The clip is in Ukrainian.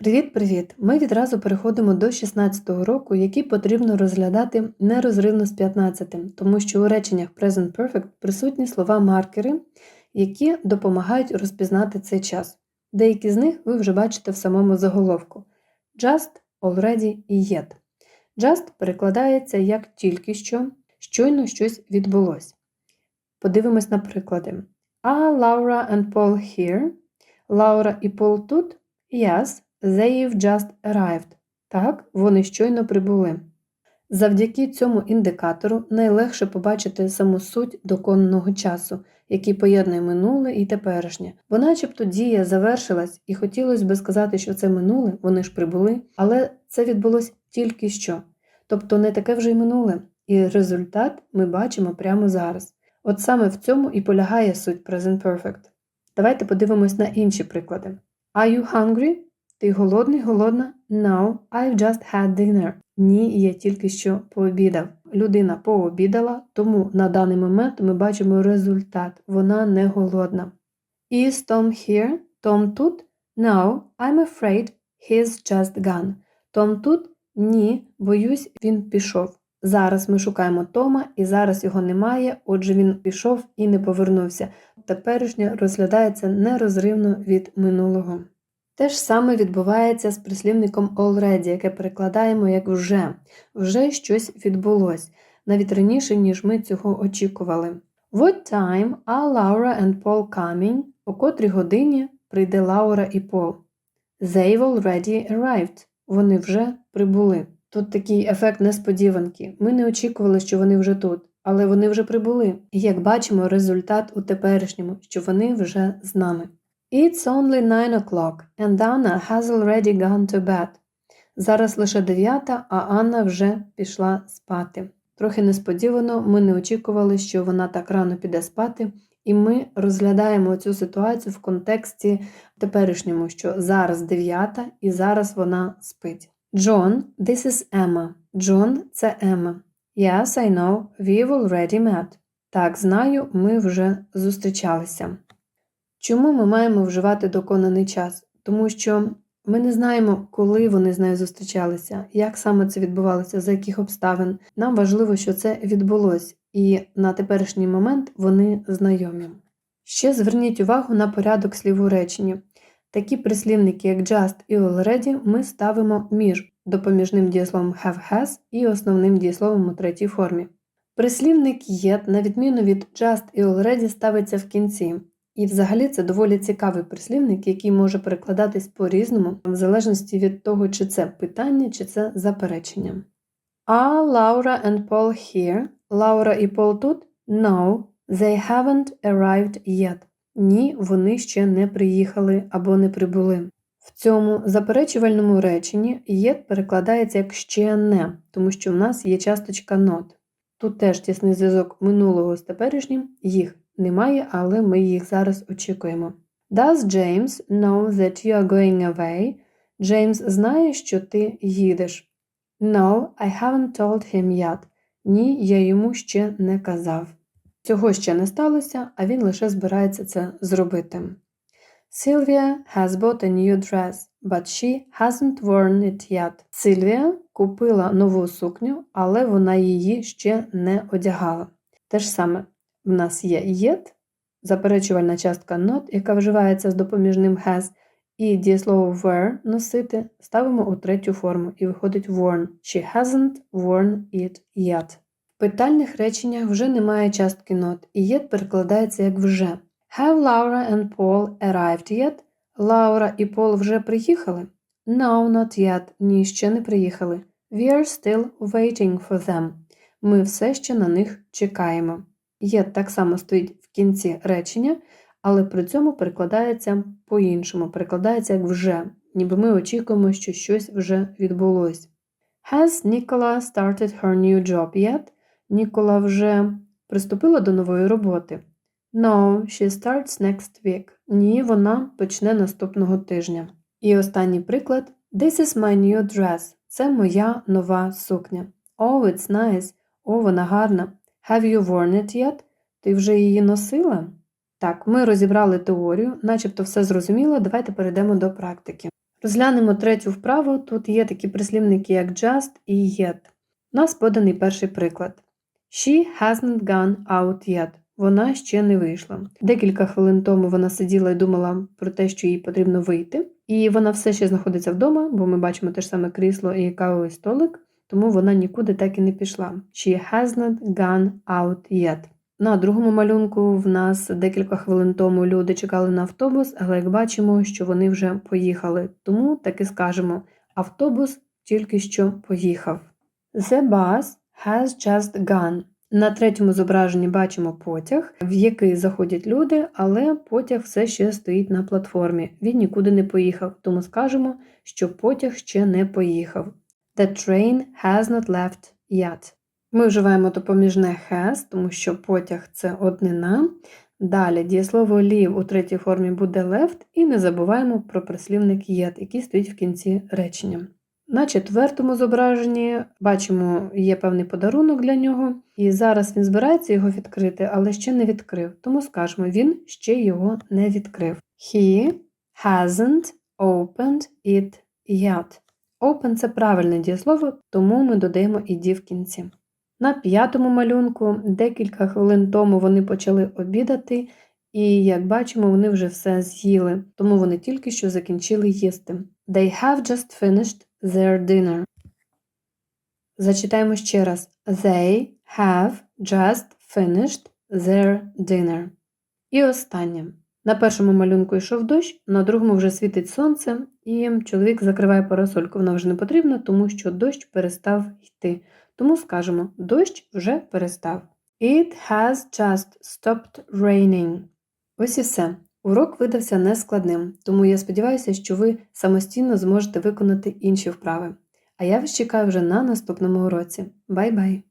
Привіт-привіт! Ми відразу переходимо до 16-го року, який потрібно розглядати нерозривно з 15-тим, тому що у реченнях Present Perfect присутні слова-маркери, які допомагають розпізнати цей час. Деякі з них ви вже бачите в самому заголовку: Just, already і yet. Just перекладається як тільки що, щойно щось відбулось. Подивимось на приклади. Are Laura and Paul here? Лаура і Пол тут? Yes. They've just arrived. Так, вони щойно прибули. Завдяки цьому індикатору найлегше побачити саму суть доконаного часу, який поєднує минуле і теперішнє. Бо начебто дія завершилась, і хотілося би сказати, що це минуле, вони ж прибули, але це відбулось тільки що. Тобто не таке вже й минуле, і результат ми бачимо прямо зараз. От саме в цьому і полягає суть Present Perfect. Давайте подивимось на інші приклади. Are you hungry? Ти голодний, голодна? No, I've just had dinner. Ні, я тільки що пообідав. Людина пообідала, тому на даний момент ми бачимо результат. Вона не голодна. Is Tom here? Том тут? No, I'm afraid he's just gone. Том тут? Ні, боюсь, він пішов. Зараз ми шукаємо Тома, і зараз його немає, отже, він пішов і не повернувся. Теперішнє розглядається нерозривно від минулого. Те ж саме відбувається з прислівником already, яке перекладаємо як вже. Вже щось відбулось, навіть раніше, ніж ми цього очікували. What time are Laura and Paul coming? О котрій годині прийде Лаура і Пол. They've already arrived. Вони вже прибули. Тут такий ефект несподіванки. Ми не очікували, що вони вже тут, але вони вже прибули. І як бачимо, результат у теперішньому, що вони вже з нами. It's only nine o'clock, and Anna has already gone to bed. Зараз лише дев'ята, а Анна вже пішла спати. Трохи несподівано ми не очікували, що вона так рано піде спати, і ми розглядаємо цю ситуацію в контексті теперішньому, що зараз дев'ята і зараз вона спить. John, this is Emma. Джон це Емма. Yes, I know, we've already met. Так, знаю, ми вже зустрічалися. Чому ми маємо вживати доконаний час? Тому що ми не знаємо, коли вони з нею зустрічалися, як саме це відбувалося, за яких обставин. Нам важливо, що це відбулось, і на теперішній момент вони знайомі. Ще зверніть увагу на порядок слів у реченні. Такі прислівники, як just і already, ми ставимо між допоміжним дієсловом have has і основним дієсловом у третій формі. Прислівник yet, на відміну від just і already, ставиться в кінці. І взагалі це доволі цікавий прислівник, який може перекладатись по-різному, в залежності від того, чи це питання, чи це заперечення. Are Laura and Paul here? Лаура і Пол тут? No, they haven't arrived yet. Ні, вони ще не приїхали або не прибули. В цьому заперечувальному реченні yet перекладається як ще не, тому що в нас є часточка not. Тут теж тісний зв'язок минулого з теперішнім, їх немає, але ми їх зараз очікуємо. Does James know that you are going away? Джеймс знає, що ти їдеш. No, I haven't told him yet. Ні, я йому ще не казав. Цього ще не сталося, а він лише збирається це зробити. Sylvia has bought a new dress, but she hasn't worn it yet. Сильвія купила нову сукню, але вона її ще не одягала. Те ж саме, в нас є yet, заперечувальна частка not, яка вживається з допоміжним has, і дієслово wear носити ставимо у третю форму і виходить worn. She hasn't worn it yet. В питальних реченнях вже немає частки not, і yet перекладається як вже. Have Laura and Paul arrived yet? Лаура і Пол вже приїхали? No, not yet. Ні, ще не приїхали. We are still waiting for them. Ми все ще на них чекаємо. Є так само стоїть в кінці речення, але при цьому перекладається по-іншому, перекладається як вже, ніби ми очікуємо, що щось вже відбулось. Has Nicola started her new job yet? Нікола вже приступила до нової роботи. No, she starts next week. Ні, вона почне наступного тижня. І останній приклад This is my new dress. Це моя нова сукня. Oh, it's nice. О, вона гарна. Have you worn it yet? Ти вже її носила? Так, ми розібрали теорію, начебто все зрозуміло, давайте перейдемо до практики. Розглянемо третю вправу. Тут є такі прислівники, як just і yet. У нас поданий перший приклад. She hasn't gone out yet. Вона ще не вийшла. Декілька хвилин тому вона сиділа і думала про те, що їй потрібно вийти. І вона все ще знаходиться вдома, бо ми бачимо те ж саме крісло і кавовий столик, тому вона нікуди так і не пішла. She hasn't gone out yet. На другому малюнку в нас декілька хвилин тому люди чекали на автобус, але як бачимо, що вони вже поїхали. Тому так і скажемо: автобус тільки що поїхав. The bus has just gone. На третьому зображенні бачимо потяг, в який заходять люди, але потяг все ще стоїть на платформі. Він нікуди не поїхав, тому скажемо, що потяг ще не поїхав. The train has not left yet. Ми вживаємо допоміжне has, тому що потяг це однина. Далі дієслово leave у третій формі буде left, і не забуваємо про прислівник yet, який стоїть в кінці речення. На четвертому зображенні бачимо, є певний подарунок для нього, і зараз він збирається його відкрити, але ще не відкрив. Тому скажемо, він ще його не відкрив. He hasn't opened it yet. Open це правильне дієслово, тому ми додаємо «ed» в кінці. На п'ятому малюнку декілька хвилин тому вони почали обідати, і, як бачимо, вони вже все з'їли, тому вони тільки що закінчили їсти. They have just finished their dinner. Зачитаємо ще раз. They have just finished their dinner. І останнє. На першому малюнку йшов дощ, на другому вже світить сонце, і чоловік закриває парасольку. Вона вже не потрібна, тому що дощ перестав йти. Тому скажемо, дощ вже перестав. It has just stopped raining. Ось і все. Урок видався нескладним, тому я сподіваюся, що ви самостійно зможете виконати інші вправи. А я вас чекаю вже на наступному уроці. Бай-бай!